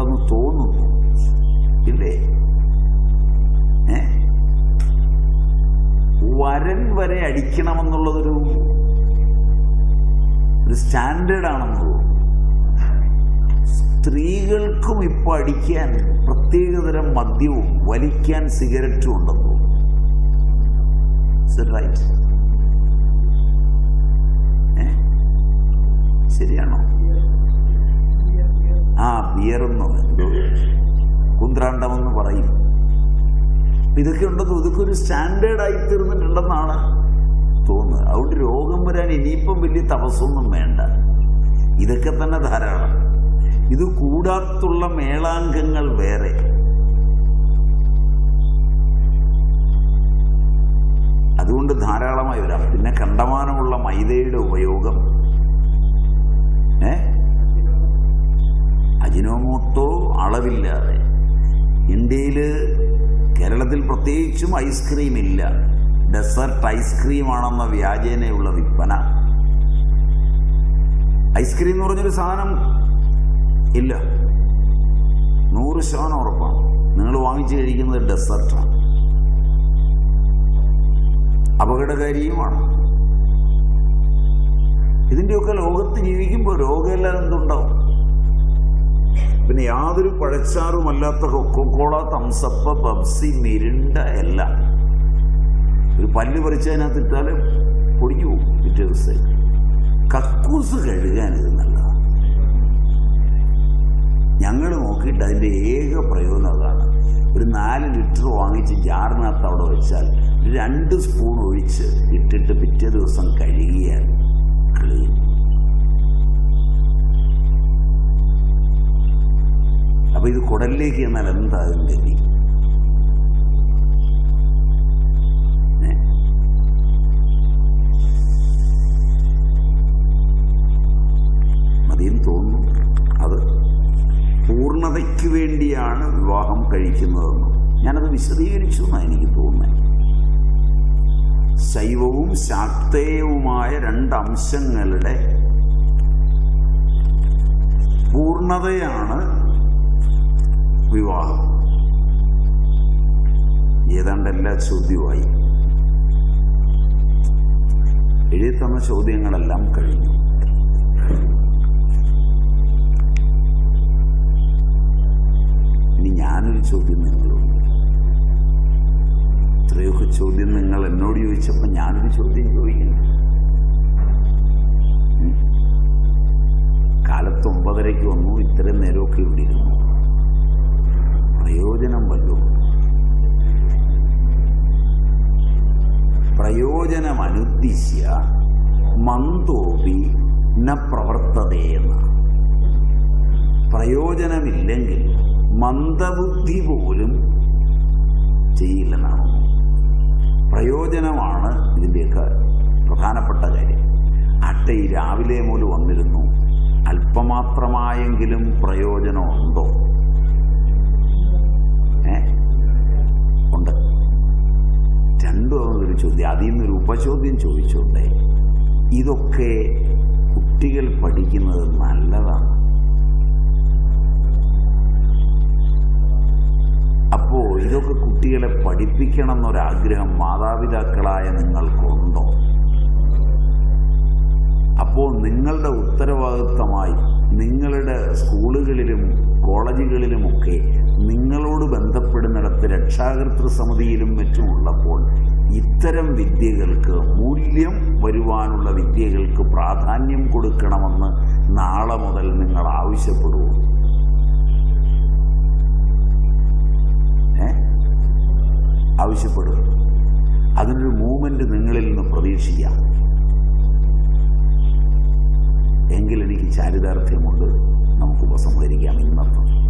ഉണ്ടെന്ന് തോന്നുന്നു. ഇല്ലേ? വരൻ വരെ അടിക്കണമെന്നുള്ളതൊരു ഒരു സ്റ്റാൻഡേർഡ് ആണെന്ന് തോന്നുന്നു. സ്ത്രീകൾക്കും ഇപ്പൊ അടിക്കാൻ പ്രത്യേകതരം മദ്യവും വലിക്കാൻ സിഗരറ്റും ഉണ്ടെന്ന് തോന്നുന്നു. ശരിയാണോ? എന്തോ കുന്ത്രാണ്ടമെന്ന് പറയും. ഇതൊക്കെ ഉണ്ടെന്ന് ഇതൊക്കെ ഒരു സ്റ്റാൻഡേർഡ് ആയി തീർന്നിട്ടുണ്ടെന്നാണ് തോന്നുന്നത്. അതുകൊണ്ട് രോഗം വരാൻ ഇനിയിപ്പം വലിയ തപസ്സൊന്നും വേണ്ട. ഇതൊക്കെ തന്നെ ധാരാളം. ഇത് കൂടാത്തുള്ള മേളാംഗങ്ങൾ വേറെ. അതുകൊണ്ട് ധാരാളമായി വരാം. പിന്നെ കണ്ടമാനമുള്ള മൈദയുടെ ഉപയോഗം. അജിനോമോട്ടോ അളവില്ലാതെ. ഇന്ത്യയിൽ കേരളത്തിൽ പ്രത്യേകിച്ചും ഐസ്ക്രീം ഇല്ല. ഡെസേർട്ട് ഐസ്ക്രീമാണെന്ന വ്യാജേനയുള്ള വിൽപ്പന. ഐസ്ക്രീം എന്ന് പറഞ്ഞൊരു സാധനം ഇല്ല. നൂറ് ശതമാനം ഉറപ്പാണ്. നിങ്ങൾ വാങ്ങിച്ചു കഴിക്കുന്നത് ഡെസേർട്ടാണ് അപകടകാരിയുമാണ്. ഇതിന്റെയൊക്കെ ലോകത്ത് ജീവിക്കുമ്പോൾ രോഗമെല്ലാം എന്തുണ്ടാവും? പിന്നെ യാതൊരു പഴച്ചാറുമല്ലാത്ത കൊക്കോള തംസപ്പ് പബ്സി മിരിണ്ട എല്ലാം. ഒരു പല്ല് പറിച്ചതിനകത്ത് ഇട്ടാൽ പൊടിഞ്ഞു പോകും പിറ്റേ ദിവസം. കക്കൂസ് കഴുകാൻ ഇത് നല്ലതാണ് ഞങ്ങൾ നോക്കിയിട്ട് അതിന്റെ ഏക പ്രയോജനം അതാണ്. ഒരു നാല് ലിറ്റർ വാങ്ങിച്ച് ജാറിനകത്ത് അവിടെ വെച്ചാൽ രണ്ട് സ്പൂൺ ഒഴിച്ച് ഇട്ടിട്ട് പിറ്റേ ദിവസം കഴുകിയാൽ ക്ലീൻ അപ്പൊ ഇത് കുടലിലേക്ക് എന്നാൽ എന്താകും ഗതി? മതിയെന്ന് തോന്നുന്നു. അത് പൂർണതയ്ക്ക് വേണ്ടിയാണ് വിവാഹം കഴിക്കുന്നതെന്ന്. ഞാനത് വിശദീകരിച്ചു എന്നാണ് എനിക്ക് തോന്നുന്നത് ശൈവവും ശാക്തേയവുമായ രണ്ടംശങ്ങളുടെ പൂർണതയാണ് വിവാഹം. ഏതാണ്ട് എല്ലാ ചോദ്യവുമായി. ചോദ്യങ്ങളെല്ലാം കഴിഞ്ഞു. ഇനി ഞാനൊരു ചോദ്യം നിങ്ങളോട്. ഇത്രയൊക്കെ ചോദ്യം നിങ്ങൾ എന്നോട് ചോദിച്ചപ്പോൾ ഞാനൊരു ചോദ്യം ചോദിക്കുന്നു. കാലത്ത് ഒമ്പതരയ്ക്ക് വന്നു ഇത്രയും നേരമൊക്കെ ഇവിടെ ഇരുന്നു പ്രയോജനം വല്ലതും പ്രയോജനമനുദ്ദിശ്യ മന്ദോപി ന പ്രവർത്തതയെന്ന പ്രയോജനമില്ലെങ്കിൽ മന്ദബുദ്ധി പോലും ചെയ്യില്ലെന്നാണ്. പ്രയോജനമാണ് ഇതിന്റെയൊക്കെ പ്രധാനപ്പെട്ട കാര്യം. അട്ട ഈ രാവിലെ മുതൽ വന്നിരുന്നു. അല്പമാത്രമായെങ്കിലും പ്രയോജനമുണ്ടോ ഏ ഉണ്ട് രണ്ടും ഒരു ചോദ്യം അതിൽ നിന്നൊരു ഉപചോദ്യം ചോദിച്ചോട്ടെ ഇതൊക്കെ കുട്ടികൾ പഠിക്കുന്നത് നല്ലതാണ്. അപ്പോൾ ഇതൊക്കെ കുട്ടികളെ പഠിപ്പിക്കണം എന്നൊരാഗ്രഹം മാതാപിതാക്കളായ നിങ്ങൾക്കുണ്ടോ? അപ്പോൾ നിങ്ങളുടെ ഉത്തരവാദിത്തമായി നിങ്ങളുടെ സ്കൂളുകളിലും കോളേജുകളിലുമൊക്കെ നിങ്ങളോട് ബന്ധപ്പെടുന്നിടത്ത് രക്ഷാകർതൃ സമിതിയിലും മറ്റും ഉള്ളപ്പോൾ ഇത്തരം വിദ്യകൾക്ക് മൂല്യം വരുവാനുള്ള വിദ്യകൾക്ക് പ്രാധാന്യം കൊടുക്കണമെന്ന് നാളെ മുതൽ നിങ്ങൾ ആവശ്യപ്പെടുവോ? ഏ? ആവശ്യപ്പെടും. അതിനൊരു മൂവ്മെന്റ് നിങ്ങളിൽ നിന്ന് പ്രതീക്ഷിക്കാം. എങ്കിൽ എനിക്ക് ചാരിതാർത്ഥ്യമുണ്ട്. നമുക്ക് ഉപസംഹരിക്കാം ഇന്നത്തെ.